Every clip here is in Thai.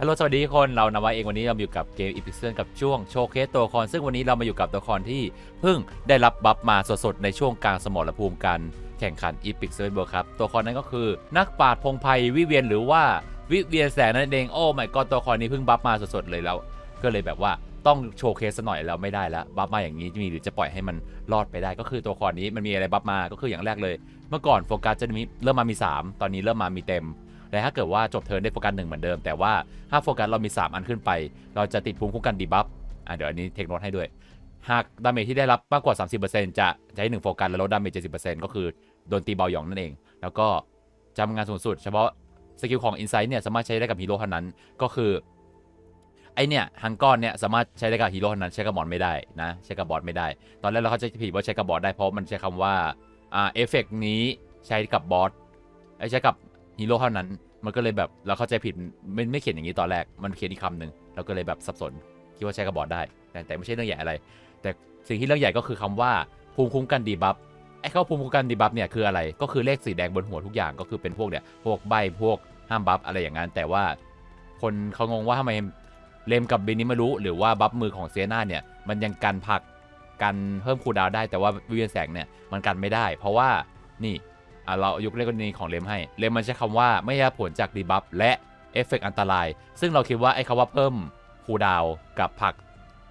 ฮัลโหลสวัสดีคนเรานาวาเองวันนี้เราอยู่กับเกมอีพิเซนกับช่วงโชว์เคสตัวละครซึ่งวันนี้เรามาอยู่กับตัวละครที่เพิ่งได้รับบัฟมาสดๆในช่วงกลางสมรภูมิการแข่งขันอีพิกเซนเบอร์ครับตัวละครนั้นก็คือนักปราชญ์พงไพวิเวียนหรือว่าวิเวียนแสงนั่นเองโอ้ไม่ก็ตัวละครนี้เพิ่งบัฟมาสดๆเลยแล้ว ก็เลยแบบว่าต้องโชว์เคสหน่อยแล้วไม่ได้แล้วบัฟมาอย่างนี้มีหรือจะปล่อยให้มันรอดไปได้ ก็คือตัวละครนี้มันมีอะไรบัฟมาก็คืออย่างแรกเลย เมื่อก่อนโฟกัสจะมีเริ่มมามี 3 ตอนนี้เริ่มมามีเต็ม แต่ถ้าเกิดว่าจบเทิร์นได้โฟกัสหนึ่งเหมือนเดิม แต่ว่าถ้าโฟกัสเรามี 3 อันขึ้นไป เราจะติดภูมิคุ้มกันดีบัฟอะเดี๋ยวอันนี้เทคโนตให้ด้วย หากดาเมจที่ได้รับมากกว่า 30%จะใช้1โฟกัสและลดดาเมจ70%ก็คือโดนตีเบาหยองนั่นเอง แล้วก็จำงานสูงสุด เฉพาะสกิลของ Insight เนี่ยสามารถใช้ได้กับฮีโร่เท่านั้นก็คือไอเนี่ยฮังก้อนเนี่ยสามารถใช้ได้กับฮีโร่เท่านั้นใช้กับบอสไม่ได้นะใช้กับบอสไม่ได้ ตอนแรกเราเข้าใจผิดว่าใช้กับบอสได้เพราะมันใช้คำว่าอ่าเอฟเฟกนี้ใช้กับบอสใช้กับ ฮีโร่เท่านั้น มันก็เลยแบบเราเข้าใจผิดไม่ไม่เขียนอย่างนี้ตอนแรก มันเขียนอีกคำหนึ่งเราก็เลยแบบสับสน คิดว่าใช้กับบอสได้ แต่แต่ไม่ใช่เรื่องใหญ่อะไร แต่สิ่งที่เรื่องใหญ่ก็คือคำว่าภูมิคุ้มกันดีบัฟไอ้เข้าภูมิคุ้มกันดีบัฟเนี่ยคืออะไร ก็คือเลขสีแดงบนหัวทุกอย่างก็คือเป็นพวกเนี่ยพวกใบพวกห้ามบัฟอะไรอย่างนั้น แต่ว่าคนเขางงว่าทำไมเลมกับเบนิมารุหรือว่าบัฟมือของเซียนาเนี่ยมันยังกันผักกันเพิ่มคูดาวได้แต่ว่าวิเวียนแสงเนี่ยมันกันไม่ได้ เพราะว่านี่ อะเรายกเลขกรณีของเลมให้ เลมมันใช้คำว่าไม่ได้ผลจากดีบัฟและเอฟเฟกต์อันตราย ซึ่งเราคิดว่าไอ้คำว่าเพิ่มคูดาวกับผัก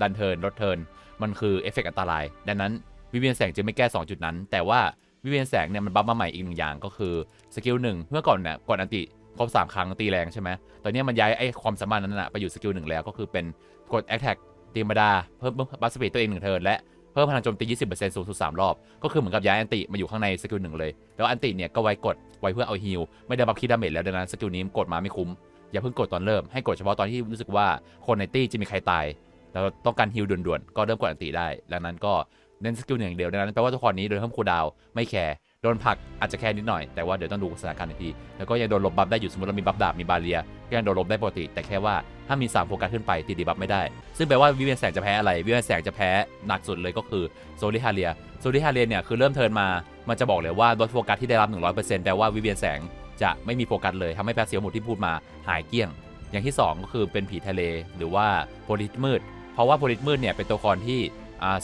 ดันเทินลดเทินมันคือเอฟเฟกต์อันตราย ดังนั้นวิเวียนแสงจึงไม่แก้ 2 จุดนั้น แต่ว่าวิเวียนแสงเนี่ยมันบัฟมาใหม่อีกหนึ่งอย่างก็คือสกิลหนึ่งเมื่อก่อนเนี่ยก่อนอันติครบ3ครั้งตีแรงใช่ไหมตอนนี้มันย้ายไอ้ความสามารถนั้นนะไปอยู่สกิลหนึ่งแล้วก็คือเป็นกดแอคแท็กตีธรรมดาเพิ่มบัฟสปีดตัวเองหนึ่งเทินและ เพิ่มพลังโจมตี 20%สูงสุด3รอบ ก็คือเหมือนกับย้ายแอนติมาอยู่ข้างในสกิลหนึ่งเลย แล้วแอนติเนี่ยก็ไว้กดไว้เพื่อเอาฮิลไม่ได้บัฟคีดาเมจแล้วดังนั้นสกิลนี้กดมาไม่คุ้ม อย่าเพิ่งกดตอนเริ่ม ให้กดเฉพาะตอนที่รู้สึกว่าคนในตี้จะมีใครตาย แล้วต้องการฮิลด่วนๆ ก็เริ่มกดแอนติได้ ดังนั้นก็เน้นสกิลหนึ่งเดียวดังนั้นแปลว่าทุกคนนี้โดนเพิ่มคูดาวไม่แคร์ โดนผักอาจจะแคร์นิดหน่อยแต่ว่าเดี๋ยวต้องดูสถานการณ์อีกทีแล้วก็ยังโดนลบบัฟได้อยู่สมมติเรามีบัฟดาบมีบาเรียก็ยังโดนลบได้ปกติ แต่แค่ว่าถ้ามี 3 โฟกัสขึ้นไปตีดีบัฟไม่ได้ ซึ่งแปลว่าวิเวียนแสงจะแพ้อะไรวิเวียนแสงจะแพ้หนักสุดเลยก็คือโซลิฮาเรียโซลิฮาเรียเนี่ยคือเริ่มเทิร์นมามันจะบอกเลยว่าลดโฟกัสที่ได้รับ 100%แปลว่าวิเวียนแสงจะไม่มีโฟกัสเลยทำให้แพสซีฟหมดที่พูดมาหายเกลี้ยง อย่างที่สองก็คือเป็นผีทะเลหรือว่าโพลิสมืด เพราะว่าโพลิสมืดเนี่ยเป็นตัวละครที่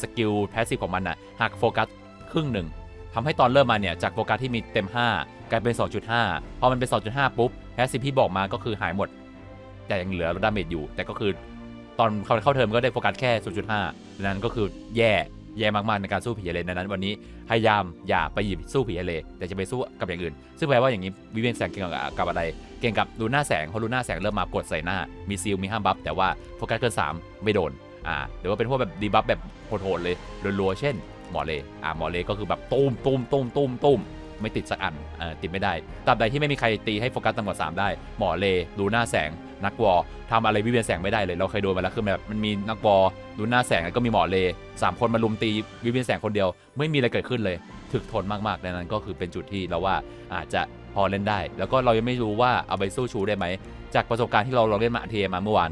สกิลแพสซีฟของมันนะหักโฟกัสครึ่งหนึ่ง ทำให้ตอนเริ่มมาเนี่ยจากโฟกัสที่มีเต็ม 5 กลายเป็น 2.5 พอมันเป็น 2.5 ปุ๊บแพสซีฟที่บอกมาก็คือหายหมด แต่ยังเหลือลดาเมจอยู่ แต่ก็คือตอนเข้าเข้าเทอมก็ได้โฟกัสแค่ 0.5ดังนั้นก็คือแย่แย่มากๆในการสู้ผีทะเลดังนั้น วันนี้พยายามอย่าไปหยิบสู้ผีทะเลแต่จะไปสู้กับอย่างอื่น ซึ่งแปลว่าอย่างนี้วิเวียนแสงเก่งกับอะไร เก่งกับดูน้าแสงเพราะดูน้าแสงเริ่มมากดใส่หน้า มีซีลมีห้ามบัฟแต่ว่าโฟกัสเกิน 3 ไม่โดนอ่าหรือว่าเป็นพวกแบบดีบัฟแบบโหดๆเลยรัวๆเช่น หมอเลอ่าหมอเลก็คือแบบตุ้มตุ้มตุ้มตุ้มตุ้มไม่ติดสักอันอ่าติดไม่ได้ตราบใดที่ไม่มีใครตีให้โฟกัสต่ำกว่า3ได้ หมอเลดูหน้าแสงนักวอลทำอะไรวิเวียนแสงไม่ได้เลย เราเคยโดนมาแล้วคือแบบมันมีนักวอลดูหน้าแสงแล้วก็มีหมอเลสามคนมาลุมตีวิเวียนแสงคนเดียว ไม่มีอะไรเกิดขึ้นเลย ถึกทนมากๆดังนั้นก็คือเป็นจุดที่เราว่าอาจจะพอเล่นได้ แล้วก็เรายังไม่รู้ว่าเอาไปสู้ชูได้ไหม จากประสบการณ์ที่เราลองเล่นมาเทมาเมื่อวาน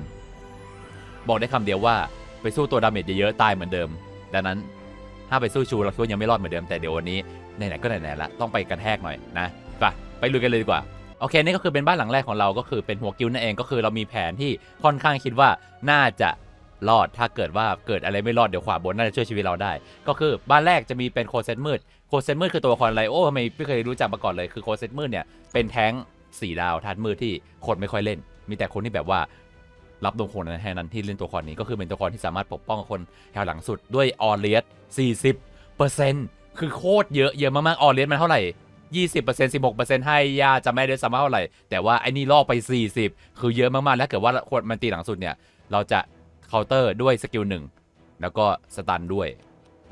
บอกได้คำเดียวว่าไปสู้ตัวดาเมจเยอะๆตายเหมือนเดิม ดังนั้น ถ้าไปสู้ชูเราคิดว่ายังไม่รอดเหมือนเดิมแต่เดี๋ยววันนี้ไหนๆก็ไหนๆละต้องไปกันแทกหน่อยนะไปไปลุยกันเลยดีกว่าโอเคนี่ก็คือเป็นบ้านหลังแรกของเราก็คือเป็นหัวกิ้วนั่นเองก็คือเรามีแผนที่ค่อนข้างคิดว่าน่าจะรอดถ้าเกิดว่าเกิดอะไรไม่รอดเดี๋ยวขวาบนน่าจะช่วยชีวิตเราได้ ก็คือบ้านแรกจะมีเป็นโคเซตมืดโคเซตมืดคือตัวละครอะไรโอ้ทำไมไม่เคยรู้จักมาก่อนเลยคือโคเซตมืดเนี่ยเป็นแท้งสี่ดาวธาตุมืดที่คนไม่ค่อยเล่น มีแต่คนที่แบบว่ารับดวงคนนั้นแทนนั้นที่เล่นตัวละครนี้ก็คือเป็นตัวละครที่สามารถปกป้องคนแถวหลังสุดด้วยออเลียส 40คือโคตรเยอะเยอะมากๆออเลียสมันเท่าไหร่20% 16%ให้ยาจะไม่ได้สามารถเท่าไหร่ แต่ว่าไอ้นี่ล่อไป 40 คือเยอะมากๆ แล้วเกิดว่าคนมันตีหลังสุดเนี่ย เราจะเคาน์เตอร์ด้วยสกิลหนึ่งแล้วก็สตันด้วย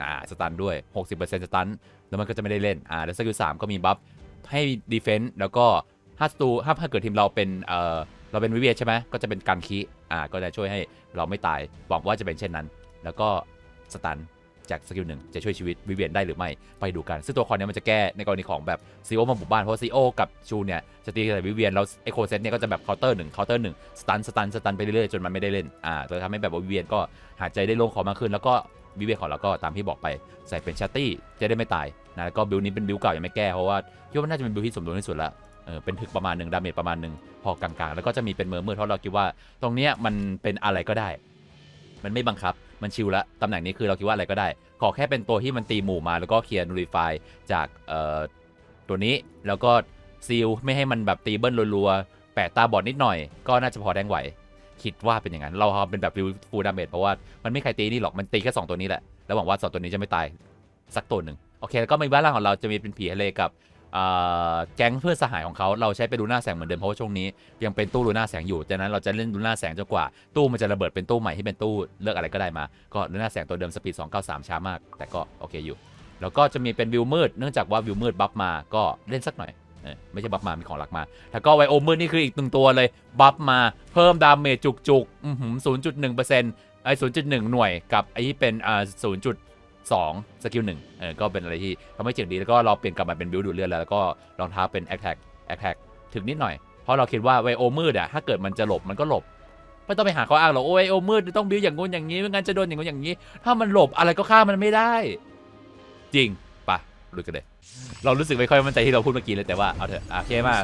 อ่าสตันด้วย 60%สตันแล้วมันก็จะไม่ได้เล่นอ่าแล้วสกิล3ก็มีบัฟให้ดีเฟนต์แล้วก็ถ้าสตูถ้าถ้าเกิดทีมเราเป็นเอ่อเราเป็นวิเวียใช่ไหมก็จะเป็นการคีอ่าก็จะช่วยให้เราไม่ตายหวังว่าจะเป็นเช่นนั้น แล้วก็สตัน จากสกิลหนึ่งจะช่วยชีวิตวิเวียนได้หรือไม่ไปดูกัน ซึ่งตัวละครเนี้ยมันจะแก้ในกรณีของแบบซีโอมาบุกบ้านเพราะซีโอกับชูเนี่ยจะตีใส่วิเวียนแล้วไอโคเซตเนี่ยก็จะแบบเคาน์เตอร์หนึ่งเคาน์เตอร์หนึ่งสตันสตันสตันไปเรื่อยๆจนมันไม่ได้เล่นอ่าจะทำให้แบบวิเวียนก็หายใจได้โล่งคอมากขึ้นแล้วก็วิเวียนของเราก็ตามที่บอกไปใส่เป็นชัตตี้จะได้ไม่ตายนะแล้วก็บิลนี้เป็นบิลเก่ายังไม่แก้เพราะว่าคิดว่าน่าจะเป็นบิลที่สมดุลที่สุดละเออเป็นถึกประมาณหนึ่งดาเมจประมาณหนึ่งพอกลางๆ แล้วก็จะมีเป็นเมอร์เมอร์เพราะเราคิดว่า ตรงเนี้ยมันเป็นอะไรก็ได้ มันไม่บังคับ มันชิลละตำแหน่งนี้คือเราคิดว่าอะไรก็ได้ ขอแค่เป็นตัวที่มันตีหมู่มาแล้วก็เคลียร์นูริฟายจากตัวนี้แล้วก็ซีลไม่ให้มันแบบตีเบิ้ลรัวๆแปะตาบอดนิดหน่อย ก็น่าจะพอแดงไหว คิดว่าเป็นอย่างนั้น เราเอเป็นแบบฟูลดาเมจเพราะว่ามันไม่ใครตีนี่หรอกมันตีแค่2ตัวนี้แหละแล้วหวังว่า2ตัวนี้จะไม่ตายสักตัวหนึ่งโอเคแล้วก็มีบ้านล่างของเราจะมีเป็นผีทะเลกับ แก๊งเพื่อนสหายของเขาเราใช้เป็นลูน่าแสงเหมือนเดิมเพราะว่าช่วงนี้ยังเป็นตู้ลูน่าแสงอยู่ดังนั้นเราจะเล่นลูน่าแสงจนกว่า ตู้มันจะระเบิดเป็นตู้ใหม่ที่เป็นตู้เลือกอะไรก็ได้มา ก็ลูน่าแสงตัวเดิมสปีด293ช้ามาก แต่ก็โอเคอยู่ แล้วก็จะมีเป็นวิวมืดเนื่องจากว่าวิวมืดบัฟมาก็เล่นสักหน่อยไม่ใช่บัฟมา มีของหลักมา แล้วก็ไวโอมืดนี่คืออีกหนึ่งตัวเลยบัฟมาเพิ่มดาเมจจุกจุกๆอื้อหือ0.1%ไอ้0.1หน่วยกับไอ้ที่เป็นอ่า 2สกิลหนึ่งเออก็เป็นอะไรที่ทำให้เจ๋งดีแล้วก็เราเปลี่ยนกลับมาเป็นบิวดูดเลือดแล้วแล้วก็รองเท้าเป็นแอคแท็กแอคแท็กถึงนิดหน่อย เพราะเราคิดว่าไวโอมืดอะถ้าเกิดมันจะหลบมันก็หลบไม่ต้องไปหาข้ออ้างหรอกโอ้ยไวโอมืดต้องบิวอย่างงู้นอย่างนี้ไม่งั้นจะโดนอย่างงู้นอย่างนี้ ถ้ามันหลบอะไรก็ฆ่ามันไม่ได้ จริงปะลุยกันเลย เรารู้สึกไม่ค่อยมั่นใจที่เราพูดเมื่อกี้เลยแต่ว่าเอาเถอะโอเคมาก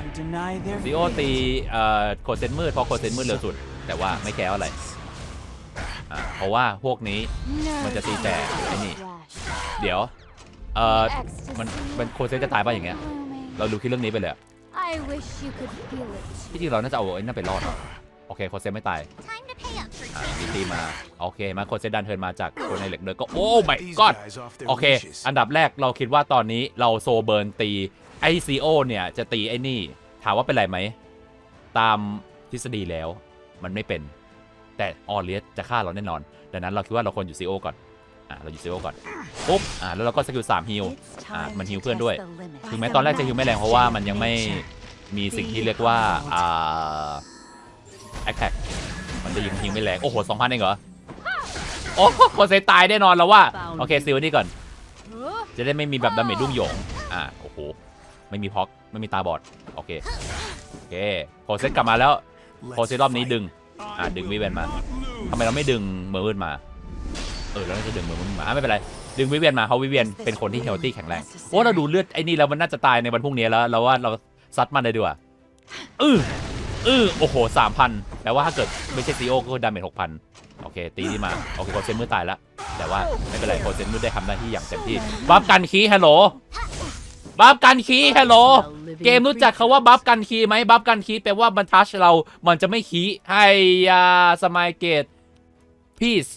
ซีโอตีเอ่อโคเซนมืดเพราะโคเซนมืดเร็วสุด แต่ว่าไม่แคร์อะไร อ่าเพราะว่าพวกนี้มันจะตีแต่ไอ้นี่ เดี๋ยว เอ่อ มัมันนมันโคเซนจะตายป่ะอย่างเงี้ย เราดูคิดเรื่องนี้ไปเลยอะที่จริงเราน่าจะเอาไอ้นั่นไปรอดอะโอเคโคเซนไม่ตายอ่ามีตีมา โอเค มาโคเซนดันเทิร์นมาจากคนในเหล็กเดินก็ โอ้ my These god guys off their โอเค leashes. อันดับแรกเราคิดว่าตอนนี้เราโซเบิร์นตี ไอซีโอเนี่ยจะตีไอ้นี่ ถามว่าเป็นไรไหม ตามทฤษฎีแล้ว มันไม่เป็น แต่ออเลียสจะฆ่าเราแน่นอน ดังนั้นเราคิดว่าเราควรอยู่ซีโอก่อนอะเราอยู่ซีโอก่อนปุ๊บอะแล้วเราก็สกิลสามฮิลอะมันฮิวเพื่อนด้วยถึงแม้ตอนแรกจะฮิวไม่แรงเพราะว่ามันยังไม่มีสิ่งที่เรียกว่าอ่าแอคแท็กมันจะยิงฮิวไม่แรงโอ้โหสองพันเองเหรอโอ้โคเซตายแน่นอนแล้วว่าโอเคซิลนี่ก่อน จะได้ไม่มีแบบดาเมจรุ่งหยงอ่าโอ้โหไม่มีพ็อกไม่มีตาบอดโอเคโอเคโคเซตกลับมาแล้วโคเซตรอบนี้ดึง อะ I ดึงวิเวียนมาทำไมเราไม่ดึงเมอร์มืดมา เออเราน่าจะดึงเมอร์มืดมาอะไม่เป็นไร ดึงวิเวียนมาเพราะวิเวียนเป็นคนที่เฮลตี้แข็งแรงโอ้เราดูเลือดไอ้นี่แล้วมันน่าจะตายในวันพรุ่งนี้แล้วเราว่าเราซัดมันเลยดีกว่าอืออือโอ้โหสามพันแปลว่าถ้าเกิดไม่ใช่ซีโอก็คือดาเมจหกพันโอเค ตีนี่มาโอเคโคเซนมืดตายแล้วแต่ว่าไม่เป็นไรโคเซนมืดได้ทำหน้าที่อย่างเต็มที่บัฟกันคีฮัลโหลบัฟกันคีฮัลโหล เกมรู้จักคาว่าบัฟกันคีย์ไหมบัฟกันคีย์แปลว่ามันทัชเรา มันจะไม่คีย์ให้ยาสมายเกตพีซ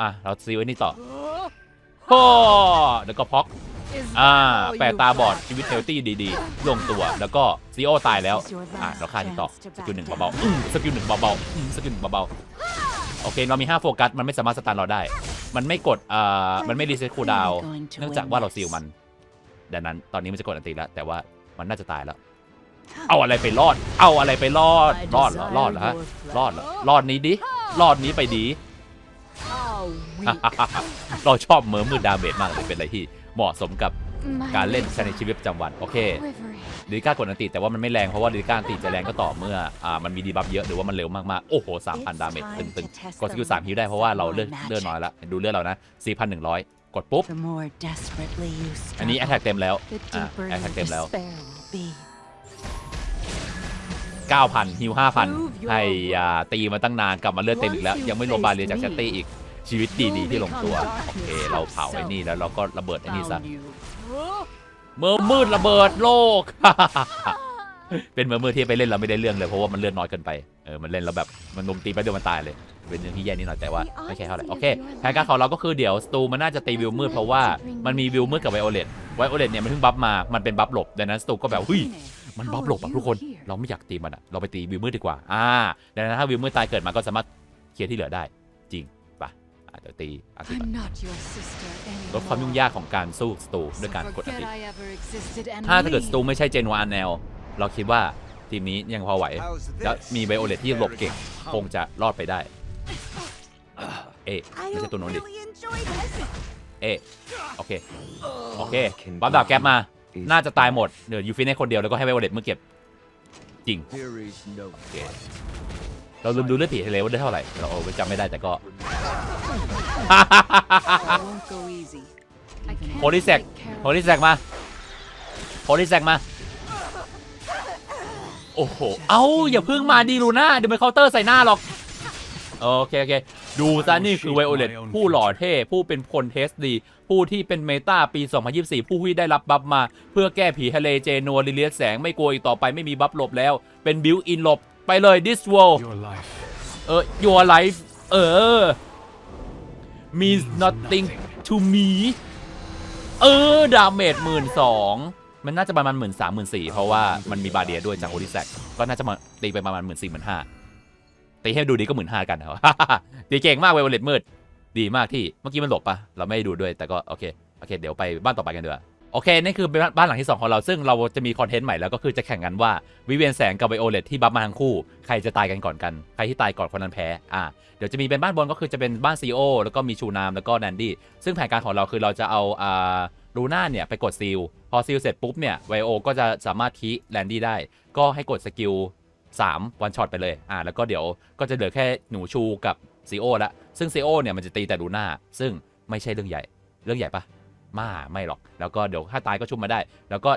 อะ เราซีไว้นี่ต่อโอ้แล้วก็พ็อกอ่าแปะตาบอดชีวิตเฮลตี้ดีๆ ลงตัวแล้วก็ซีโอตายแล้ว อะเราฆ่านี่ต่อสกิลหนึ่งเบาๆอืมสกิลหนึ่งเบาๆอืมสกิลหนึ่งเบาๆโอเค เรามี 5 โฟกัส มันไม่สามารถสตันเราได้ มันไม่กดอ่ามันไม่รีเซ็ตคูลดาวน์เนื่องจากว่าเราซีลมันดังนั้นตอนนี้มันจะกดอันตีแล้วแต่ว่า มันน่าจะตายแล้ว เอาอะไรไปรอด เอาอะไรไปรอด รอดเหรอ รอดเหรอฮะ รอดเหรอ รอดนี้ดิ รอดนี้ไปดี เราชอบเมอร์มืดดาเมจมากเลยเป็นอะไรที่เหมาะสมกับการเล่นใช้ในชีวิตประจำวัน โอเคดิก้ากดอันติแต่ว่ามันไม่แรงเพราะว่าดิก้าอันติจะแรงก็ต่อเมื่ออ่ามันมีดีบัฟเยอะหรือว่ามันเร็วมากๆ โอ้โห 3,000 ดาเมจตึงๆ กดสกิล3ฮิวได้เพราะว่าเราเลือดเลือดน้อยละดูเลือดเรานะ 4,100 กดปุ๊บ The more desperately you อันนี้แอ t แทกเต็มแล้วอ่าแอ t แทกเต็มแล้ว be. 9,000ฮิว5,000ให้อ่าตีมาตั้งนานกลับมาเลือดเต็มอีกแล้ว ยังไม่รวมบาเรียจากแชตตี้อีกชีวิตดีๆที่ลงตัวโอเคเราเผาไอ้นี่แล้วเราก็ระเบิดไอ้นี่ซะเมื่อมืดระเบิดโลก เป็นเมื่อมืดที่ไปเล่นเราไม่ได้เรื่องเลยเพราะว่ามันเลือดน้อยเกินไปเออมันเล่นแล้วแบบมันลุมตีไปเดียวมันตายเลย เป็นเรื่องที่แย่นิดหน่อยแต่ว่าไม่แค่เท่าไหร่โอเคแผนการของเราก็คือเดี๋ยวสตูมันน่าจะตีวิวมืดเพราะว่ามันมีวิวมืดกับไวโอเลตไวโอเลตเนี่ยมันเพิ่งบัฟมา มันเป็นบัฟหลบดังนั้นสตูก็แบบเฮ้ยมันบัฟหลบอะทุกคนเราไม่อยากตีมันอะเราไปตีวิวมืดดีกว่าอ่าดังนั้นถ้าวิวมืดตายเกิดมาก็สามารถเคลียร์ที่เหลือได้จริงปะอะเดี๋ยวตีอาทิตย์ลดความยุ่งยากของการสู้สตูด้วยการกดอาทิตย์ถ้าถ้าเกิดสตูไม่ใช่เจนวานแนว เราคิดว่าทีมนี้ยังพอไหว How's แล้ว this? มีไบโอเลตที่หลบเก่ง คงจะรอดไปได้ เอ๊ะไม่ใช่ตัวโน้นดิ เอ๊ะโอเค โอเคบัฟดาบแก๊ปมา น่าจะตายหมด เดี๋ยวยูฟินให้คนเดียวแล้วก็ให้ไบโอเลตเมื่อเก็บ จริง There is no โอเค เราลืมดูเลือดผีทะเลว่าได้เท่าไหร่ เราโอ้จำไม่ได้แต่ก็โฮลิแซกโฮลิแซกมาโฮลิแซกมา โอ้โห เอ้า อย่าเพิ่งมาดีลูน่าเดี๋ยวมันเคาน์เตอร์ใส่หน้าหรอก โอเคโอเคดูซะนี่คือไวโอเลตผู้หล่อเท่ ผู้เป็นคนเทสดี ผู้ที่เป็นเมตาปี 2024 ผู้ที่ได้รับบัฟมา เพื่อแก้ผีทะเลเจนัวลิเลียสแสงไม่กลัวอีกต่อไปไม่มีบัฟหลบแล้ว เป็นบิวอินหลบไปเลย this world Your life เออ your life เออ means nothing to me เออ ดาเมจหมื่นสองมันน่าจะประมาณหมื่นสามหมื่นสี่เพราะว่ามันมีบาเดียด้วยจากโอริแซกก็น่าจะมาตีไปประมาณหมื่นสี่หมื่นห้า ตีให้ดูดีก็หมื่นห้ากันเหรอตีเก่งมากเวลเลตมืด ดีมากที่เมื่อกี้มันหลบปะเราไม่ได้ดูด้วยแต่ก็โอเคโอเคเดี๋ยวไปบ้านต่อไปกันดีกว่าโอเคนี่คือบ้านบ้านหลังที่ 2 ของเราซึ่งเราจะมีคอนเทนต์ใหม่แล้วก็คือจะแข่งกันว่าวิเวียนแสงกับไวโอเลตที่บัฟมาทั้งคู่ ใครจะตายกันก่อนกันใครที่ตายก่อนคนนั้นแพ้อ่าเดี๋ยวจะมีเป็นบ้านบนก็คือจะเป็นบ้านซีโอแล้วก็มีชูนามแล้วก็แนนดี้ซึ่งแผนการของเราคือเราจะเอาอ่าลูน่าเนี่ยไปกดซีลพอซีลเสร็จปุ๊บเนี่ยไวโอก็จะสามารถคีแลนดี้ได้ ก็ให้กดสกิล 3วันช็อตไปเลยอ่าแล้วก็เดี๋ยวก็จะเหลือแค่หนูชูกับซีโอละซึ่งซีโอเนี่ยมันจะตีแต่ลูน่าซึ่งไม่ใช่เรื่องใหญ่เรื่องใหญ่ปะมาไม่หรอก แล้วก็เดี๋ยวถ้าตายก็ชุบมาได้ แล้วก็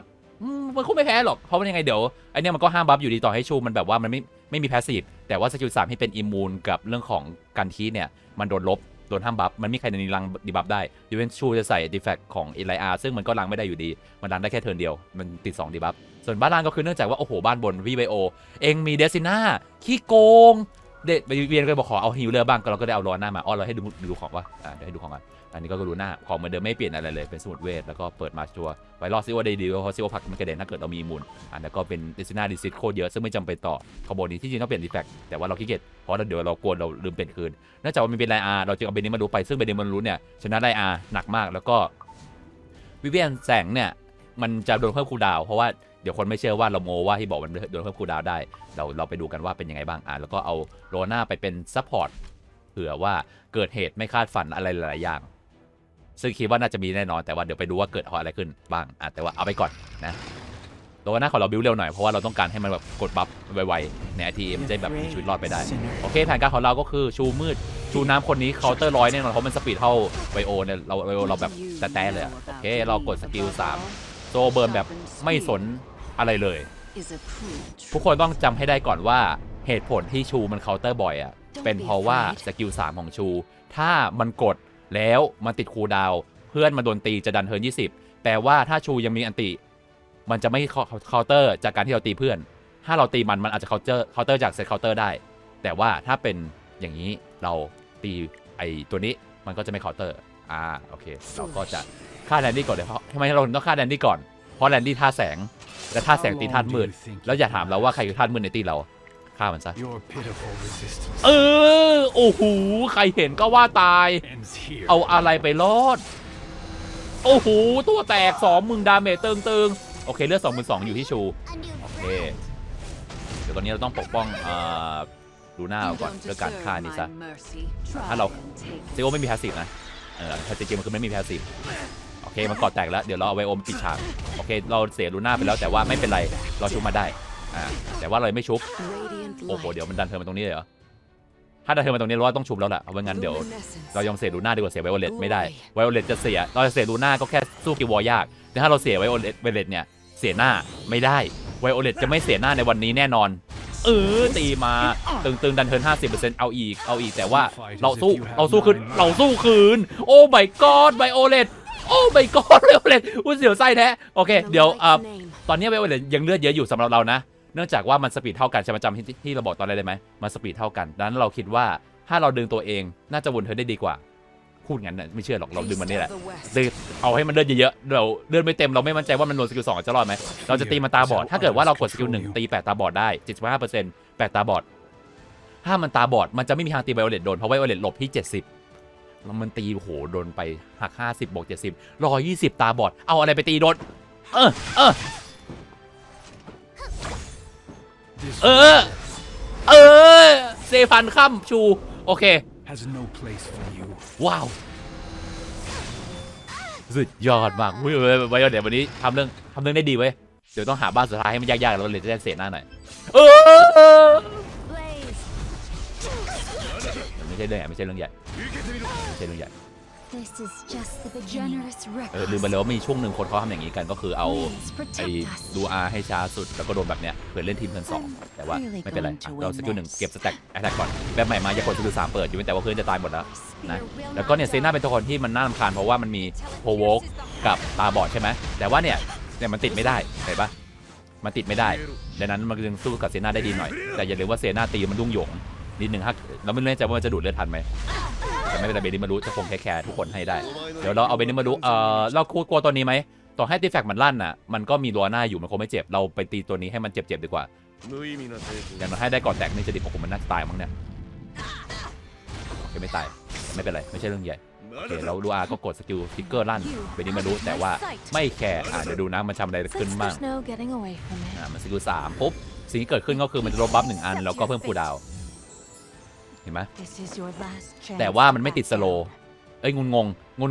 มันคงไม่แพ้หรอก เพราะว่ายังไงเดี๋ยวไอเนี้ยมันก็ห้ามบัฟอยู่ดีต่อให้ชูมันแบบว่ามันไม่ไม่มีแพสซีฟแต่ว่าสกิลสามที่เป็นอิมมูนกับเรื่องของการคีเนี่ยมันโดนลบ โดนห้ามบัฟมันไม่มีใครในนี้ลังดีบัฟได้ยูเวนชูจะใส่ดีแฟกของเอไลอาซึ่งมันก็ลังไม่ได้อยู่ดี มันลังได้แค่เทิร์นเดียว มันติด2ดีบัฟส่วนบ้านล่างก็คือเนื่องจากว่า โอ้โห บ้านบนวีไบโอ เองมีเดซิน่าขี้โกง เด็ดไปเวียนก็บอกขอเอาฮิวเลอร์บ้างก็เราก็ได้เอารอหน้ามาอ้อเราให้ดูดูของว่าอ่าเดี๋ยวให้ดูของก่อน อันนี้ก็ดูหน้าของเหมือนเดิมไม่เปลี่ยนอะไรเลยเป็นสมุดเวทแล้วก็เปิดมาชัวร์ไวรอดซิว่าได้ดีเพราะซิว่าพักมันกระเด็นถ้าเกิดเรามีมูลอันแล้วก็เป็นดซิน่าดิซิตโคตรเยอะซึ่งไม่จำเป็นต่อขบวนนี้ที่จริงต้องเปลี่ยนดีแฟกแต่ว่าเราขี้เกียจเพราะเราเดี๋ยวเรากลัวเราลืมเปลี่ยนคืนเนื่องจากว่ามันเป็นไลอาร์เราจึงเอาเบนนี้มารู้ไปซึ่งเบนนี้มันรู้เนี่ยชนะไลอาร์หนักมากแล้วก็วิเวียนแสงเนี่ยมันจะโดนเพิ่มคูดาวเพราะว่าเดี๋ยวคนไม่เชื่อว่าเราโมว่าที่บอกมันโดนเพิ่มคูดาวได้ เราเราไปดูกันว่าเป็นยังไงบ้างอะแล้วก็เอาโรน่าไปเป็นซัพพอร์ตเผื่อว่าเกิดเหตุไม่คาดฝันอะไรหลายๆอย่าง ซึ่งคิดว่าน่าจะมีแน่นอนแต่ว่าเดี๋ยวไปดูว่าเกิดอะไรขึ้นบ้างอะแต่ว่าเอาไปก่อนนะโรน่าของเราบิวเร็วหน่อยเพราะว่าเราต้องการให้มันแบบกดบัฟไวๆในไอทีมันจะแบบมีชีวิตรอดไปได้ โอเคแผนการของเราก็คือชูมืดชูน้ำคนนี้เคาน์เตอร์ร้อยแน่นอนเพราะมันสปีดเท่าไวโอเนี่ยเราไวโอเราแบบแต่แต่เลยอะโอเคเรากดสกิล3โซเบิร์นแบบไม่สนอะไรเลย ทุกคนต้องจำให้ได้ก่อนว่าเหตุผลที่ชูมันเคาน์เตอร์บ่อยอะเป็นเพราะว่าสกิล3ของชู ถ้ามันกด แล้วมันติดคูดาว เพื่อนมาโดนตีจะดันเทิร์น20 แปลว่าถ้าชูยังมีอันติ มันจะไม่เคาน์เตอร์จากการที่เราตีเพื่อน ถ้าเราตีมันมันอาจจะเคาน์เตอร์เคาน์เตอร์จากเซตเคาน์เตอร์ได้ แต่ว่าถ้าเป็นอย่างนี้เราตีไอตัวนี้มันก็จะไม่เคาน์เตอร์อ่าโอเคเราก็จะฆ่าแลนดี้ก่อนเลยเพราะทำไมเราถึงต้องฆ่าแลนดี้ก่อนเพราะแลนดี้ท่าแสงและท่าแสงตีท่ามืดแล้วอย่าถามเราว่าใครคือท่านมืดในตีเรา ฆ่ามันซะ Your pitiful resistance เออ โอ้โห ใครเห็นก็ว่าตาย ends here. เอาอะไรไปรอด โอ้โห ตัวแตกสองมึงดาเมจเติงเติงโอเค เลือดสองหมื่นสองอยู่ที่ชู โอเค เดี๋ยวตอนนี้เราต้องปกป้องอ่าลูน่าก่อนด้วยการฆ่านี่ซะ ถ้าเราซิโอไม่มีแพสซีฟนะ เออถ้าจริงๆมันคือไม่มีแพสซีฟโอเค มันกอดแตกแล้ว เดี๋ยวเราเอาไวโอมปิดฉาก โอเค เราเสียลูน่าไปแล้วแต่ว่าไม่เป็นไร เราชุบมาได้ อ่าแต่ว่าเราไม่ชุบ โอ้โห เดี๋ยวมันดันเธอมาตรงนี้เลยเหรอ ถ้าดันเธอมาตรงนี้เราต้องชุบแล้วแหละเพราไม่งั้นเดี๋ยวเรายอมเสียลูน่าดีกว่าเสียไวโอเลตไม่ได้ ไวโอเลตจะเสีย เราจะเสียลูน่าก็แค่สู้กิวอร์ยาก แต่ถ้าเราเสียไวโอเลตไวโอเลตเนี่ย เสียหน้าไม่ได้ ไวโอเลตจะไม่เสียหน้าในวันนี้แน่นอน เออตีมาตึงตึงดันเทิร์น50%เอาอีก เอาอีก แต่ว่าเราสู้ เราสู้คืน เราสู้คืน โอ้ my god ไวโอเลตโอ้ my god ไวโอเลตอุ้ยเสียวไส้แท้ โอเค เดี๋ยวอ่าตอนนี้ไวโอเลตยังเลือดเยอะอยู่สำหรับเรานะ เนื่องจากว่ามันสปีดเท่ากันใช่ไหมจำที่ที่เราบอกตอนแรกได้ไหมมันสปีดเท่ากันดังนั้นเราคิดว่าถ้าเราดึงตัวเองน่าจะวนเธอได้ดีกว่าพูดงั้นนะไม่เชื่อหรอกเราดึงมันนี่แหละดึงเอาให้มันเลือดเยอะๆเราเลือดไม่เต็มเราไม่มั่นใจว่ามันโดนสกิลสองจะรอดไหมเราจะตีมันตาบอดถ้าเกิดว่าเรากดสกิลหนึ่งตีแปดตาบอดได้เจ็ดสิบห้าเปอร์เซ็นต์แปดตาบอดถ้ามันตาบอดมันจะไม่มีทางตีไวโอเลตโดนเพราะไวโอเลตหลบที่เจ็ดสิบแล้วมันตีโอ้โหโดนไปหักห้าสิบบวกเจ็ดสิบรอยี่สิบตาบอดเอาอะไรไปตีโดนเออเออ เออ เออ เซฟันค่ำชู โอเค has no place for you. ว้าว สุดยอดมากเว้ยเว้ยเว้ยเดี๋ยววันนี้ทำเรื่องทำเรื่องได้ดีเว้ยเดี๋ยวต้องหาบ้านสุดท้ายให้มันยากๆแล้วเลยจะได้เสียหน้าหน่อย เออไม่ใช่เรื่องใหญ่ไม่ใช่เรื่องใหญ่ไม่ใช่เรื่องใหญ่ This is just the generous เออลืมไปเลยว่ามีช่วงหนึ่งคนเขาทำอย่างนี้กันก็คือเอา Please ไอ้ protect us. ดูอาให้ช้าสุดแล้วก็โดนแบบเนี้ยเผื่อเล่นทีมเทิร์นสอง แต่ว่าไม่เป็นไรอะเราสกิลหนึ่งเก็บสแต็กแอตแทกก่อน แบบใหม่มาอย่ากดสกิลสามเปิดอยู่แต่ว่าเพื่อนจะตายหมดแล้ว นะ แล้วก็เนี่ยเซน่าเป็นตัวคนที่มันน่ารำคาญเพราะว่ามันมีโพวกกับตาบอดใช่ไหมแต่ว่าเนี่ยเนี่ยมันติดไม่ได้เห็นปะมันติดไม่ได้ ดังนั้นมันจึงสู้กับเซน่าได้ดีหน่อย แต่อย่าลืมว่าเซน่าตีมันรุ่งหยงนิดหนึ่งฮะเราไม่แน่ใจว่ามันจะดูดเลือดทันไหม แต่ไม่เป็นไรเบนิมารุจะคงแค่แร์ทุกคนให้ได้ เดี๋ยวเราเอาเบนิมารุเออเราคูดกลัวตัวนี้ไหมต่อให้ตีแฟกมันลั่นอะมันก็มีลัวหน้าอยู่มันคงไม่เจ็บเราไปตีตัวนี้ให้มันเจ็บๆดีกว่าอย่างน้อยให้ได้ก่อนแตกนี่จะดีของผมมันน่าตายมั้งเนี่ยไม่ตายไม่เป็นไรไม่ใช่เรื่องใหญ่โอเคเราดูอาก็กดสกิลทิกเกอร์ลั่นเบนิมารุแต่ว่าไม่แคร์อะเดี๋ยวดูนะมันทำอะไรขึ้นบ้างอะมันสกิลสามปุ๊บสิ่งที่เกิดขึ้นก็คือมันจะลบบัฟหนึ่งอันแล้วก็เพิ่มคูดาว ห็นไหมแต่ว่ามันไม่ติดสโลเอ้ยงุงงง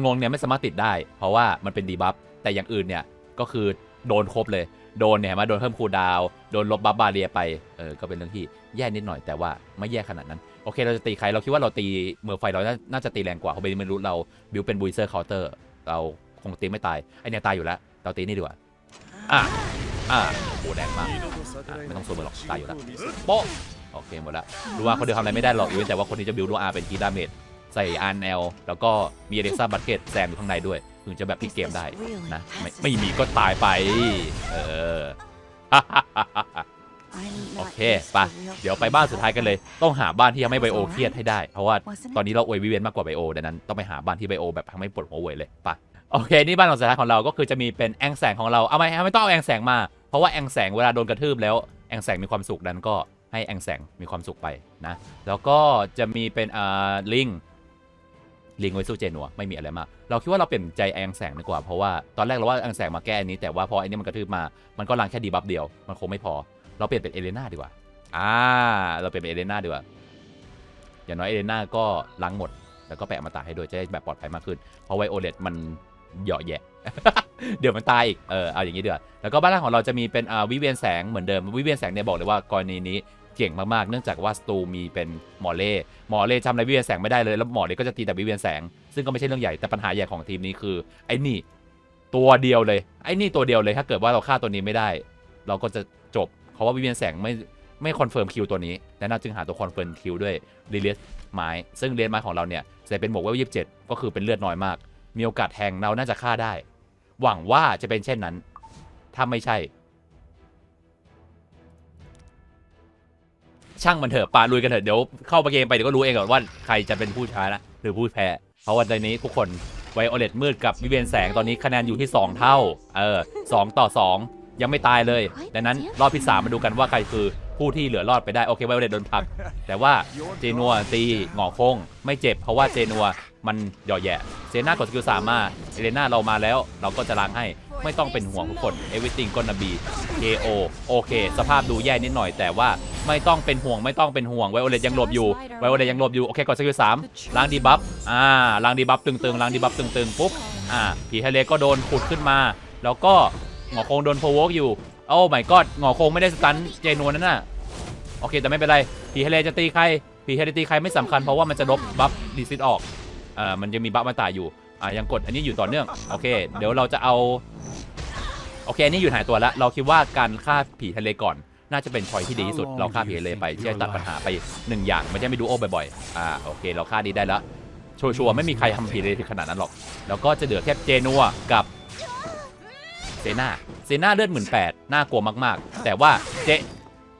งงเนี่ยไม่สามารถติดได้ เพราะว่ามันเป็นดีบัฟแต่อย่างอื่นเนี่ยก็คือโดนครบเลย โดนเนี่ยมาโดนเพิ่มคูดาว โดนลบบัฟบาเรียไป เออ ก็เป็นเรื่องที่แย่นิดหน่อยแต่ว่าไม่แย่ขนาดนั้น โอเค เราจะตีใคร เราคิดว่าเราตีเมอร์ไฟเรา น่าจะตีแรงกว่าเขาเป็นไม่รู้เราบิวเป็นบูเซอร์เคาน์เตอร์ เราคงตีไม่ตาย ไอเนี่ยตายอยู่แล้ว เราตีนี่ดีกว่า อะ อะโหแดงมาก ไม่ต้องโซเบอร์หรอก ตายอยู่แล้ว โป๊ โอเคหมดละดูว่าคนเดียวทำอะไรไม่ได้หรอกอยู่แต่ว่าคนที่จะบิวดูอาเป็นคีดาเมจใส่อาร์เอลแล้วก็มีเอเด็กซ่าบัตเก็ตแซมอยู่ข้างในด้วยถึงจะแบบพลิกเกมได้นะไม่ไม่มีก็ตายไป เออ I'm โอ not เค used ไป to real เดี๋ยวไปบ้านสุดท้ายกันเลย ต้องหาบ้านที่ยังไม่ไบโอเครียดให้ได้ เพราะว่าตอนนี้เราอวยวิเวียนมากกว่าไบโอดังนั้นต้องไปหาบ้านที่ไบโอแบบทำให้ปวดหัวเวยเลยไปโอเค นี่บ้านของสุดท้ายของเราก็คือจะมีเป็นแองแสงของเรา เอาไม่ไม่ต้องเอาแองแสงมา เพราะว่าแองแสงเวลาโดนกระทืบแล้วแองแสงมีความสุขดังนั้นก็ ให้แองแสงมีความสุขไปนะ แล้วก็จะมีเป็นอ่าลิงลิงไว้สู้เจนัวไม่มีอะไรมาก เราคิดว่าเราเปลี่ยนใจแองแสงดีกว่า เพราะว่าตอนแรกเราว่าแองแสงมาแก้อันนี้แต่ว่าพออ้นี่มันกระทืบมา มันก็ล้างแค่ดีบัฟเดียว มันคงไม่พอ เราเปลี่ยนเป็นเอเลน่าดีกว่า อ่า เราเปลี่ยนเป็นเอเลน่าดีกว่า อย่างน้อยเอเลน่าก็ล้างหมด แล้วก็แปะมาตาให้ด้วยจะได้แบบปลอดภัยมากขึ้น เพราะไวโอเลตมันเหยาะแยะ เดี๋ยวมันตายอีก เออ เอาอย่างนี้เดีกว่าแล้วก็บ้านล่างของเราจะมีเป็นอ่าวิเวียนแสงเหมือนเดิม วิเวียนแสงเนี่ยบอกเลยว่ากรณีนี้ เก่งมากๆ เนื่องจากว่าสตูมีเป็นหมอเล่หมอเล่ทำอะไรวิเวียนแสงไม่ได้เลยแล้วหมอเล่ก็จะตีแต่วิเวียนแสง ซึ่งก็ไม่ใช่เรื่องใหญ่แต่ปัญหาใหญ่ของทีมนี้คือไอ้นี่ตัวเดียวเลยไอ้นี่ตัวเดียวเลยถ้าเกิดว่าเราฆ่าตัวนี้ไม่ได้ เราก็จะจบ เพราะว่าวิเวียนแสงไม่ไม่คอนเฟิร์มคิวตัวนี้และน่าจึงหาตัวคอนเฟิร์มคิวด้วยรีเลสไม้ซึ่งเรียนไม้ของเราเนี่ยจะเป็นหมวกเวลยี่สิบเจ็ดก็คือเป็นเลือดน้อยมาก มีโอกาสแทงเราน่าจะฆ่าได้ หวังว่าจะเป็นเช่นนั้น ถ้าไม่ใช่ ช่างมันเถอะปาลุยกันเถอะเดี๋ยวเข้าไปเกมไปเดี๋ยวก็รู้เองก่อนว่าใครจะเป็นผู้ชนะหรือผู้แพ้ เพราะว่าตอนนี้ทุกคนไวโอเลตมืดกับวิเวียนแสงตอนนี้คะแนนอยู่ที่ 2 เท่า เออสองต่อ 2 ยังไม่ตายเลย ดังนั้นรอบที่สามมาดูกันว่าใครคือผู้ที่เหลือรอดไปได้ โอเคไวโอเลตโดนผัก แต่ว่าเจนัวตีหงอคง ไม่เจ็บ เพราะว่าเจนัวมันหย่อแย่เซน่ากดสกิลสามมาเอเลน่าเรามาแล้ว เราก็จะล้างให้ ไม่ต้องเป็นห่วงทุกคน everything gonna be KO โอเค สภาพดูแย่นิดหน่อยแต่ว่าไม่ต้องเป็นห่วงไม่ต้องเป็นห่วงไวโอเลตยังหลบอยู่ไวโอเลตยังหลบอยู่โอเคกดสกิลสามล้างดีบัฟอ่าล้างดีบัฟตึงๆล้างดีบัฟตึงๆปุ๊บอ่าผีทะเลก็โดนขุดขึ้นมา แล้วก็หงอคงโดนโพวกอยู่โอ้ my god หงอคงไม่ได้สตันเจนวนนั่นน่ะโอเคแต่ไม่เป็นไรผีทะเลจะตีใครผีทะเลตีใครไม่สำคัญเพราะว่ามันจะลบบัฟดีซิตออกเอ่ามันยังมีบัฟมาตายอยู่ อ่ายังกดอันนี้อยู่ต่อเนื่องโอเค เดี๋ยวเราจะเอาโอเคอันนี้อยู่หายตัวแล้วเราคิดว่าการฆ่าผีทะเลก่อน น่าจะเป็นชอยที่ดีที่สุด เราฆ่าผีทะเลไปที่จะตัดปัญหาไปหนึ่งอย่างไม่ใช่ไม่ดูโอ้บ่อยๆอ่าโอเค เราฆ่านี้ได้แล้วชัวร์ๆไม่มีใครทำผีทะเลถึงขนาดนั้นหรอก แล้วก็จะเหลือแค่เจนัวกับเซนาเซนาเลือดหมื่นแปดน่ากลัวมากๆ แต่ว่าเจ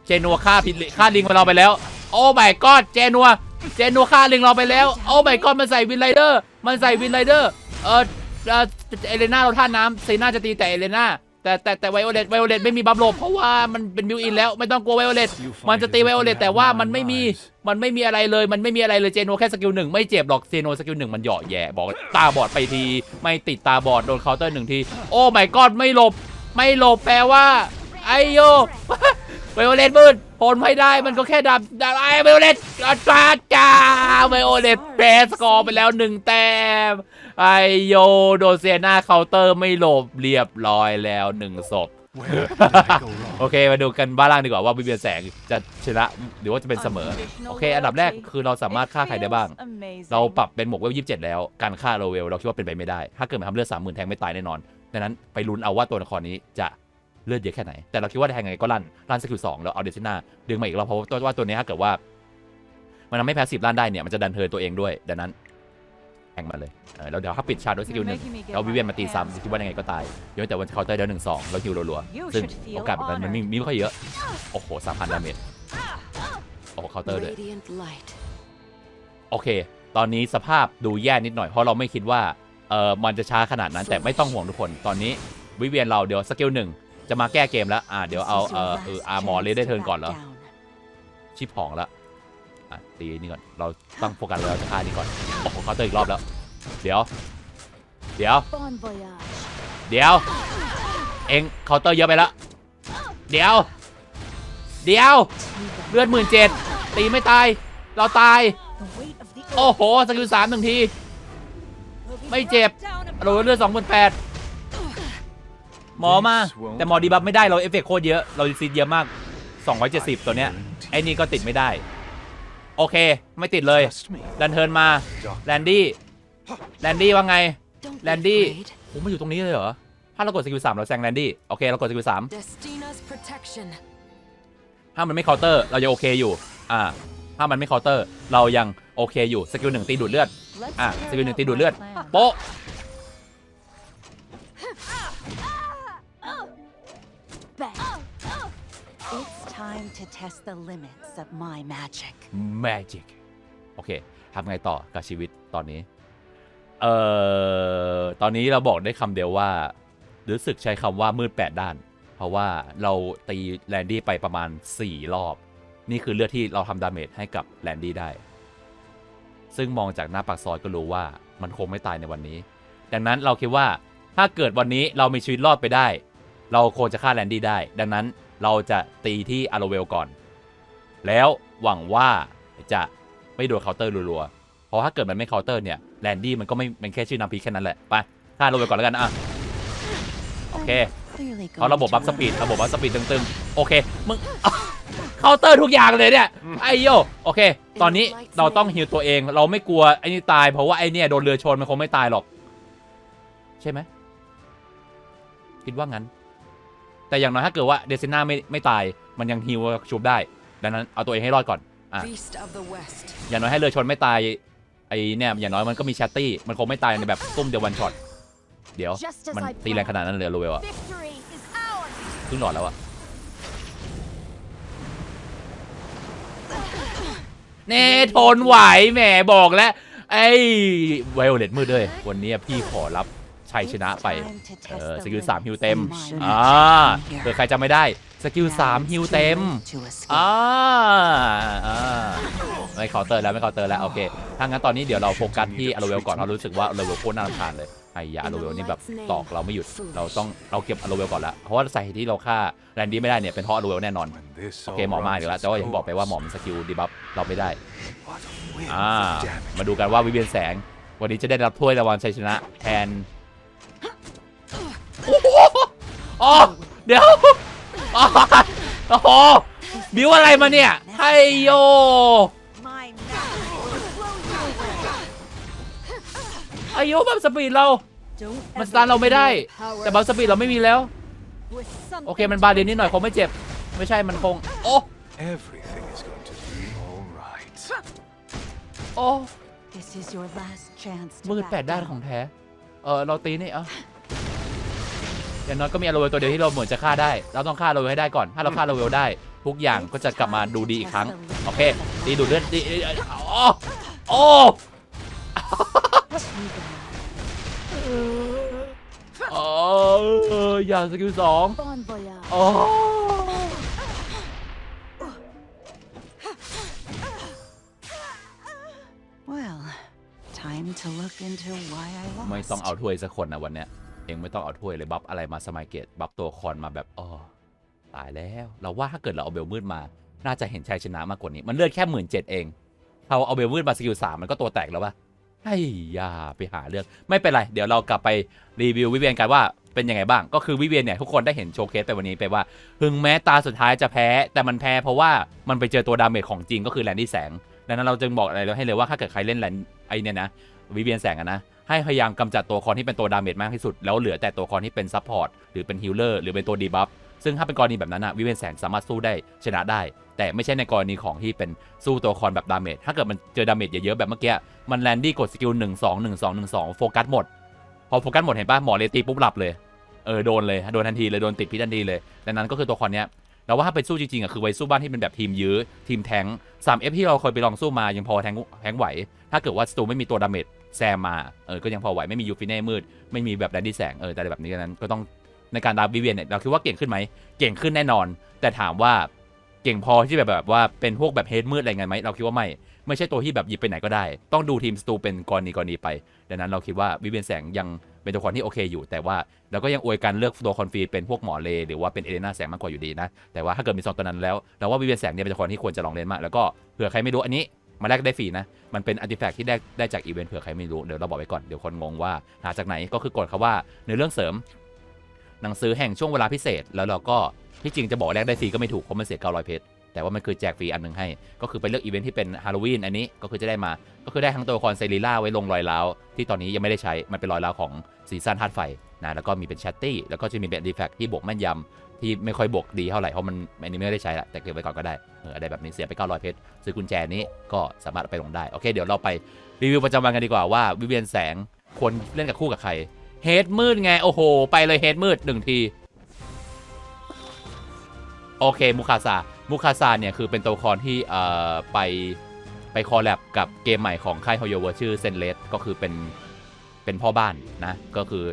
เจนัวฆ่าผิดฆ่าลิงเราไปแล้ว โอ้ my god เจนัวเจนัวฆ่าลิงเราไปแล้ว โอ้ my god มันใส่วินไรเดอร์ มันใส่วินไรเดอร์เออเอ่อเอเลน่าเราท่าน้ำเซน่าจะตีแต่เอเลน่าแต่แต่แต่ไวโอเลตไวโอเลตไม่มีบัฟโลบเพราะว่ามันเป็นบิวอินแล้วไม่ต้องกลัวไวโอเลต You find มันจะตี it ไว if โอ you เลต have แต่ว่า nine มันไม่มี lives. มันไม่มีอะไรเลยมันไม่มีอะไรเลยเจโนแค่สกิลหนึ่งไม่เจ็บหรอกเจโนสกิลหนึ่งมันเหยาะแย่บอกตาบอดไปที ไม่ติดตาบอดโดนเคาน์เตอร์หนึ่งที โอ้ my god ไม่หลบ ไม่หลบแปลว่า ไอโย ไวโอเลตมืดผลไม่ได้มันก็แค่ดับดับไอไวโอเลตจ้าจ้าไวโอเลตแพ้สกอร์ไปแล้วหนึ่งแต้มไอโยโดนเซียนาเคาน์เตอร์ไม่หลบเรียบร้อยแล้วหนึ่งศพ Where did I go โอ wrong? เคมาดูกันบ้านล่างดีกว่าว่าวิเวียนแสงจะชนะหรือว่าจะเป็นเสมอ โอเค อันดับแรกคือเราสามารถฆ่าใครได้บ้าง เราปรับเป็นหมวกเวลยี่สิบเจ็ดแล้ว การฆ่าโรเวลเราคิดว่าเป็นไปไม่ได้ ถ้าเกิดมันทำเลือดสามหมื่นแทงไม่ตายแน่นอนดังนั้นไปลุ้นเอาว่าตัวละครนี้จะ เลือดเยอะแค่ไหน แต่เราคิดว่าแทงไงก็ลั่นลั่นสกิลสองแล้วเอาเดซิน่าดึงมาอีกรอบเพราะว่าตัวนี้ถ้าเกิดว่า มันทำให้แพสซีฟลั่นได้เนี่ยมันจะดันเทิร์นตัวเองด้วยดังนั้นแทงมาเลยเออแล้วเดี๋ยวถ้าปิดชาร์จด้วยสกิลหนึ่งเราวิเวียนมาตีซ้ำคิดว่ายังไงก็ตายยกแต่วันเคาน์เตอร์เดี๋ยวหนึ่งสองแล้วฮิวรัวๆซึ่งโอกาสแบบนั้นมันมีมีไม่ค่อยเยอะโอ้โหสามพันดาเมจโอ้โหเคาน์เตอร์ด้วย Radiant light. โอเค ตอนนี้สภาพดูแย่นิดหน่อยเพราะเราไม่คิดว่าเออมันจะช้าขนาดนั้นแต่ไม่ต้องห่วงทุกคน ตอนนี้วิเวียนเราเดี๋ยวสกิลหนึ่ง จะมาแก้เกมแล้ว อ่า เดี๋ยวเอา This is เอ your อ last เอออาร์มอร์ chance เลยได้ to เทิร์น back ก่อนเหรอ down. ชิปหองแล้วอะตีนี่ก่อน เราต้องโฟกัสเลยเราจะฆ่านี่ก่อน โอ้โหเคาน์เตอร์อีกรอบแล้ว เดี๋ยว เดี๋ยว Bon voyage. เดี๋ยว เอ็งเคาน์เตอร์เยอะไปแล้วเดี๋ยว เดี๋ยว เลือดหมื่นเจ็ดตีไม่ตาย เราตาย The weight of the โอ้โห สกิลสามหนึ่งที ไม่เจ็บโรยเลือดสองหมื่นแปด หมอมา แต่หมอดีบัฟไม่ได้เราเอฟเฟกต์โคตรเยอะ เราซีดเยอะมาก 270 ตัวเนี้ยไอ้นี่ก็ติดไม่ได้ โอเค ไม่ติดเลย Trust me. ดันเทิร์นมาแลนดี้แลนดี้ว่าไง Don't be Landy. afraid. โอ้มาอยู่ตรงนี้เลยเหรอ ถ้าเรากดสกิลสามเราแซงแลนดี้โอเคเรากดสกิลสาม Destina's protection. ถ้ามันไม่เคาน์เตอร์เรายังโอเคอยู่อ่าถ้ามันไม่เคาน์เตอร์เรายังโอเคอยู่สกิลหนึ่งตีดูดเลือด Let's อะ carry สกิลหนึ่ง out ตีดูด my เลือด plan. โป๊ะ to test the limits of my magic. Magic โอเคทำไงต่อกับชีวิตตอนนี้ เอ่อ ตอนนี้เราบอกได้คำเดียวว่า รู้สึกใช้คำว่ามืดแปดด้าน เพราะว่าเราตีแลนดี้ไปประมาณ 4 รอบ นี่คือเลือดที่เราทำดาเมจให้กับแลนดี้ได้ ซึ่งมองจากหน้าปากซอยก็รู้ว่ามันคงไม่ตายในวันนี้ ดังนั้นเราคิดว่าถ้าเกิดวันนี้เรามีชีวิตรอดไปได้ เราคงจะฆ่าแลนดี้ได้ ดังนั้น เราจะตีที่อาร์เวลก่อน แล้วหวังว่าจะไม่โดนเคาน์เตอร์รัวๆ เพราะถ้าเกิดมันไม่เคาน์เตอร์เนี่ยแลนดี้มันก็ไม่เป็นแค่ชื่อนำพีแค่นั้นแหละ ไปฆ่าโรเวลก่อนแล้วกันอะโอเคเขาระบบบัฟสปีดระบบบัฟสปีดตึงๆ โอเค มึงเคาน์เตอร์ทุกอย่างเลยเนี่ย ไอโยโอเค ตอนนี้เราต้องฮิวตัวเอง เราไม่กลัวไอ้นี่ตาย เพราะว่าไอ้เนี่ยโดนเรือชนมันคงไม่ตายหรอก ใช่ไหมคิดว่างั้น แต่อย่างน้อยถ้าเกิดว่าเดซิน่าไม่ไม่ตาย มันยังฮิวชุบได้ ดังนั้นเอาตัวเองให้รอดก่อนอะ Beast of the West. อย่างน้อยให้เรือชนไม่ตายไอ้เนี่ยอย่างน้อยมันก็มีแชตตี้มันคงไม่ตายในแบบตุ้มเดียววันช็อตเดี๋ยว Just as มัน I ตีแรงขนาดนั้นเลยโรเวลอะ Victory is ours. ครึ่งหลอดแล้วอะเน่ทนไหวแหมบอกแล้วไอ้ไวโอเลตมืดด้วยวันนี้พี่ขอรับ ชัยชนะไปเออสกิลสามฮิวเต็มอ่าเผื่อใครจำไม่ได้สกิลสามฮิวเต็มอ่าอ่าไม่เคาน์เตอร์แล้วไม่เคาน์เตอร์แล้วโอเคถ้างั้นตอนนี้เดี๋ยวเราโฟกัสที่อโลเวลก่อนเรารู้สึกว่าอโลเวลโคตรน่ารำคาญเลยไอ้ยาอโลเวลนี่แบบตอกเราไม่หยุดเราต้องเราเก็บอโลเวลก่อนละเพราะว่าสาเหตุที่เราฆ่าแรนดี้ไม่ได้เนี่ยเป็นเพราะอโลเวลแน่นอน When this โอเค all หมอมาอีกแล้ว runs แต่ว่าอย่าง its ที่บอกไปว่าหมอมันสกิลดีบัฟเราไม่ได้ What a wind อ่า of damage. มาดูกันว่าวิเวียนแสงวันนี้จะได้รับถ้วยรางวัลชัยชนะแทน โอ้โหอ๋อเดี๋ยวอ๋อโอ้โหบิวอะไรมาเนี่ยไฮโย My magic will blow you away. ไฮโยบัฟสปีดเรา Don't มันส ever ตาร์ทเราไม่ได้ fear power แต่บัฟสปีดเราไม่มีแล้ว with โอเค something มันบาเดียนนิดหน่อยคงไม่เจ็บ ไม่ใช่มันคง โอ้ Everything is going to be all right. โอ้ This is your last chance to มืด back แปดด้าน down. ของแท้ เออเราตีนี่เอะ อย่างน้อยก็มีอโรเวลตัวเดียวที่เราเหมือนจะฆ่าได้ เราต้องฆ่าอโรเวลให้ได้ก่อน ถ้าเราฆ่าอโรเวลได้ ทุกอย่างก็จะกลับมาดูดีอีกครั้ง โอเคตีดูดเลือดดีโอ้โอ้โอ้อย่าสกิลสอง Bon voyage. โอ้ Well, time to look into why I lost. ไม่ต้องเอาถ้วยสักคนนะวันเนี้ย เองไม่ต้องเอาถ้วยเลยบัฟอะไรมาสมัยเกตบัฟตัวคอนมาแบบอ๋อตายแล้ว เราว่าถ้าเกิดเราเอาเบลมืดมา น่าจะเห็นชัยชนะมากกว่านี้ มันเลือดแค่หมื่นเจ็ดเองเราเอาเบลมืดมาสกิลสามมันก็ตัวแตกแล้วปะไอ้ยาไปหาเรื่องไม่เป็นไร เดี๋ยวเรากลับไปรีวิววิเวียนกันว่าเป็นยังไงบ้าง ก็คือวิเวียนเนี่ยทุกคนได้เห็นโชว์เคสไปวันนี้ไปว่าถึงแม้ตาสุดท้ายจะแพ้ แต่มันแพ้เพราะว่ามันไปเจอตัวดาเมจของจริงก็คือแลนดี้แสงดังนั้นเราจึงบอกอะไรให้เลยว่าถ้าเกิดใครเล่นแลนไอเนี่ยนะวิเวียนแสงอะนะ ให้พยายามกำจัดตัวคอนที่เป็นตัวดาเมจมากที่สุด แล้วเหลือแต่ตัวคอนที่เป็นซัพพอร์ตหรือเป็นฮิลเลอร์หรือเป็นตัวดีบัฟซึ่งถ้าเป็นกรณีแบบนั้นอะวิเวียนแสงสามารถสู้ได้ชนะได้ แต่ไม่ใช่ในกรณีของที่เป็นสู้ตัวคอนแบบดาเมจถ้าเกิดมันเจอดาเมจเยอะๆแบบเมื่อกี้มันแลนดี้กดสกิลหนึ่งสองหนึ่งสองหนึ่งสองโฟกัสหมดพอโฟกัสหมดเห็นป่ะหมอเลตีปุ๊บหลับเลยเออโดนเลยโดนทันทีเลยโดนติดพิษทันทีเลยดังนั้นก็คือตัวคอนเนี้ยเราว่าถ้าไปสู้จริงๆอะคือไว้สู้บ้านที่เป็นแบบทีมยื้อทีมแทงสามเอฟที่เราเคยไปลองสู้มายังพอแทงแทงไหว ถ้าเกิดว่าสตูไม่มีตัวดาเมจ แซมมาเออก็ยังพอไหวไม่มียูฟิเน่มืด ไม่มีแบบแดนดี้แสงเออแต่แบบนี้นั้นก็ต้องในการดาวิเวียนเนี่ยเราคิดว่าเก่งขึ้นไหมเก่งขึ้นแน่นอน แต่ถามว่าเก่งพอที่แบบแบบว่าเป็นพวกแบบเฮดมืดอะไรเงี้ยไหมเราคิดว่าไม่ไม่ใช่ตัวที่แบบหยิบไปไหนก็ได้ ต้องดูทีมสตูเป็นกรณีกรณีไป ดังนั้นเราคิดว่าวิเวียนแสงยังเป็นตัวละครที่โอเคอยู่ แต่ว่าเราก็ยังอวยการเลือกตัวคอนฟีเป็นพวกหมอเล หรือว่าเป็นเอเลนาแสงมากกว่าอยู่ดีนะ แต่ว่าถ้าเกิดมีสองตัวนั้นแล้วเราว่าวิเวียนแสงเนี่ยเป็นตัวละครที่ควรจะลองเล่นมาก แล้วก็เผื่อใครไม่รู้อันนี้ มาแลกได้ฟรีนะ มันเป็นอาร์ติแฟกต์ที่ได้ได้จากอีเวนต์เผื่อใครไม่รู้ เดี๋ยวเราบอกไว้ก่อน เดี๋ยวคนงงว่าหาจากไหนก็คือกดคาว่าในเรื่องเสริม หนังสือแห่งช่วงเวลาพิเศษ แล้วเราก็ที่จริงจะบอกแลกได้ฟรีก็ไม่ถูกเพราะมันเสีย900เพชรแต่ว่ามันคือแจกฟรีอันหนึ่งให้ ก็คือไปเลือกอีเวนท์ที่เป็นฮาโลวีนอันนี้ก็คือจะได้มา ก็คือได้ทั้งตัวละครเซรีล่าไว้ลงรอยร้าวที่ตอนนี้ยังไม่ได้ใช้ มันเป็นรอยร้าวของซีซั่นธาตุไฟนะ แล้วก็มีเป็นแชตตี้ แล้วก็จะมีเป็นดีแฟกที่บวกแม่นยำ ที่ไม่ค่อยบวกดีเท่าไหร่เพราะมันอันนี้ไม่ได้ใช้ละแต่เก็บไว้ก่อนก็ได้เอออะไรแบบนี้เสียไป 900 เพชรซื้อกุญแจนี้ก็สามารถไปลงได้โอเคเดี๋ยวเราไปรีวิวประจำวันกันดีกว่าว่าวิเวียนแสงควรเล่นกับคู่กับใครเฮดมืดไงโอ้โห ไปเลยเฮดมืดหนึ่งทีโอเคมูคาซามูคาซาเนี่ยคือเป็นตัวละครที่เอ่อไปไปคอลแลบกับเกมใหม่ของค่ายฮอยเวอร์ชื่อเซนเลสก็คือเป็นเป็นพ่อบ้านนะก็คือ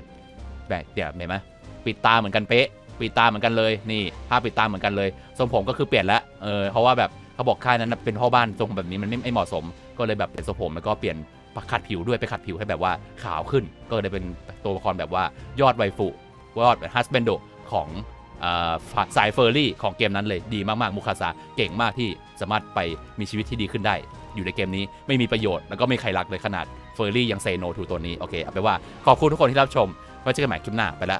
แบบเดี๋ยวเห็นไหมปิดตาเหมือนกันเป๊ะ ปิดตาเหมือนกันเลยนี่ภาปิดตาเหมือนกันเลย ทรงผมก็คือเปลี่ยนแล้วเออเพราะว่าแบบเขาบอกค่ายนั้นเป็นพ่อบ้านทรงผมแบบนี้มันไม่ไม่เหมาะสม ก็เลยแบบเปลี่ยนทรงผมแล้วก็เปลี่ยนขัดผิวด้วยไปขัดผิวให้แบบว่าขาวขึ้น ก็เลยเป็นตัวละครแบบว่ายอดไวฟุยอดฮัสเบนโดของสายเฟอร์รี่ของเกมนั้นเลยดีมากๆมุคาซาเก่งมากที่สามารถไปมีชีวิตที่ดีขึ้นได้ อยู่ในเกมนี้ไม่มีประโยชน์แล้วก็ไม่มีใครรักเลยขนาดเฟอร์รี่ยังเซโนถูตัวนี้โอเคเอาไปว่าขอบคุณทุกคนที่รับชมไว้เจอกันใหม่คลิปหน้าไปละ